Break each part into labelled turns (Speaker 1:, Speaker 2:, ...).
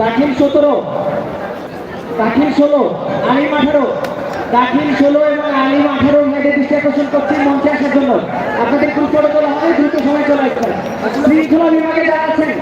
Speaker 1: দাখিল সতেরো, দাখিল ষোলো, আলিম আঠারো, দাখিল ষোলো এবং আলিম আঠারো মেয়েদের দৃষ্টি আকর্ষণ করছি মঞ্চে আসার জন্য। আপনাদের খুব ছোট তোলা হবে, দ্রুত সময় চলে আসছে শৃঙ্খলা বিভাগে যারা আছেন,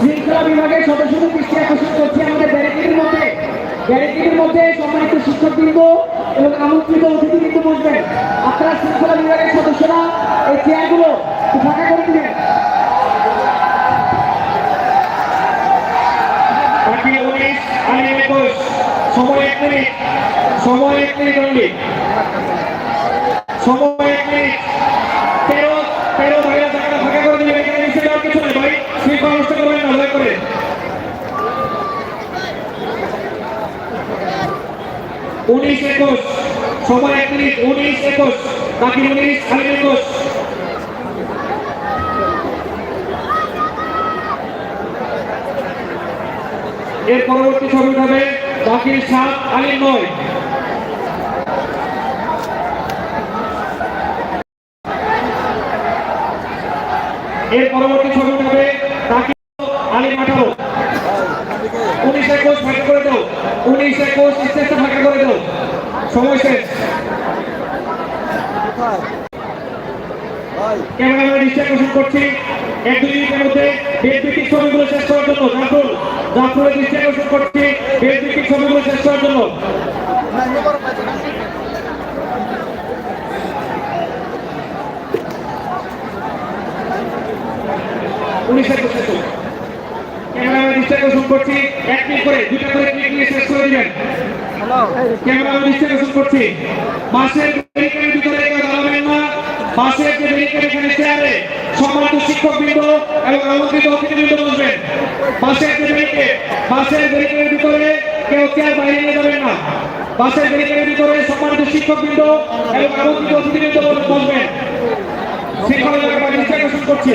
Speaker 1: শৃঙ্খলা বিভাগের সদস্যদের দৃষ্টি আকর্ষণ করছি আমাদের ব্যারিকেডের মধ্যে। ব্যারিকেডের মধ্যে সম্মানিত শিক্ষকবৃন্দ এবং আমন্ত্রিত অতিথিবৃন্দ বসবেন। আপনারা শৃঙ্খলা বিভাগের সদস্যরা এই চেয়ারগুলো ফাঁকা করে দিলেন সময় এক মিনিট, সময় এক মিনিট অনলি সময় এক মিনিট তেরো তেরো ভাইরা জায়গাটা ফাঁকা করে দিবেন এখানে নিচে যাওয়ার কিছু নেই ভাই শৃঙ্খলা নষ্ট করবেন না দয়া করে উনিশ একুশ, সময় এক মিনিট, উনিশ একুশ, বাকি উনিশ আলিম একুশ। এর পরবর্তী ছবি হবে বাকির সাত, আলিম নয়। এর পরবর্তী ছবি হবে বাকি আলিম আঠারো উনিশ একুশ ফাঁকা করে দাও। উনিশ, একুশ স্টেজটা ফাঁকা করে দাও। সময় শেষ। ক্যামেরাম্যান করছি। এক, দুই মধ্যে ছবিগুলো শেষ জন্য ছবিগুলো শেষ করার জন্য। উনিশ, একুশ হোক। ক্যামেরাম্যান দৃষ্টি করছি। এক মিনিট করে দুটা করে ক্লিক নিয়ে শেষ করে দিবেন। ক্যামেরাম্যান দৃষ্টি আকর্ষণ করছি। বাসের ব্যারিকেডের ভিতরে কেউ দাঁড়াবেন না। বাসের যে ব্যারিকেড এখানে চেয়ারে সম্মানিত শিক্ষকবৃন্দ এবং আমন্ত্রিত অতিথিবৃন্দ বসবেন। বাসের যে ব্যারিকেড বাসের ব্যারিকেডের ভিতরে কেউ চেয়ার বাইরে নিয়ে যাবেন না। বাসের ব্যারিকেডের ভিতরে সম্মানিত শিক্ষকবৃন্দ এবং আমন্ত্রিত অতিথিবৃন্দ বসবেন। শৃঙ্খলা ব্যাপারে দৃষ্টি আকর্ষণ করছি।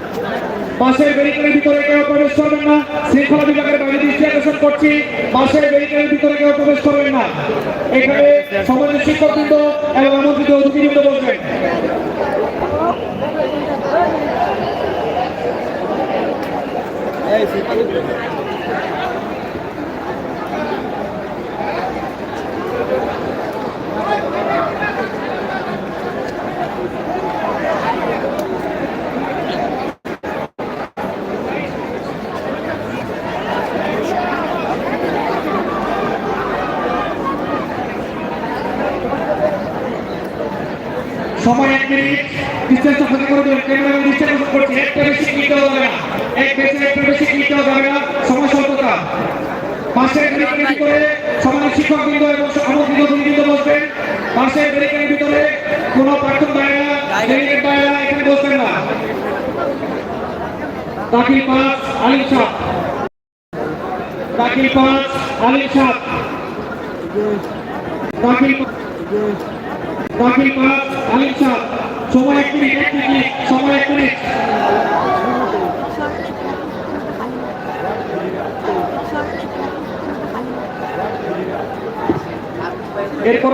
Speaker 1: বাসের ব্যারিকেডের ভিতরে কেউ প্রবেশ করবেন না। শৃঙ্খলা বিভাগের বাইরে দৃষ্টি আকর্ষণ করছি। বাসের ব্যারিকেডের ভিতরে কেউ প্রবেশ করবেন না। এখানে সমাজের শিক্ষকবৃন্দ এবং আমন্ত্রিত অতিথিবৃন্দ বসবেন। সময় এক মিনিট। করে দেবেন। ক্যামেরাম্যান ডিস্টেন্স করছে একটা বেশি দেওয়া যাবে না। এক বেশি একটা বেশি দেওয়া যাবে না। সময় ভিতরে সমাজের শিক্ষকবৃন্দ এবং আমন্ত্রিত অতিথিবৃন্দ বসবেন। পাশের ব্রেকের ভিতরে কোনো প্রাক্তন দায়রা পাঁচ, আলিম সাহ। পাঁচ, আলিম সাহ। দাখিল দাখিল পাঁচ আলিম সাহ সময় এক মিনিট এক মিনিট সময় এরপর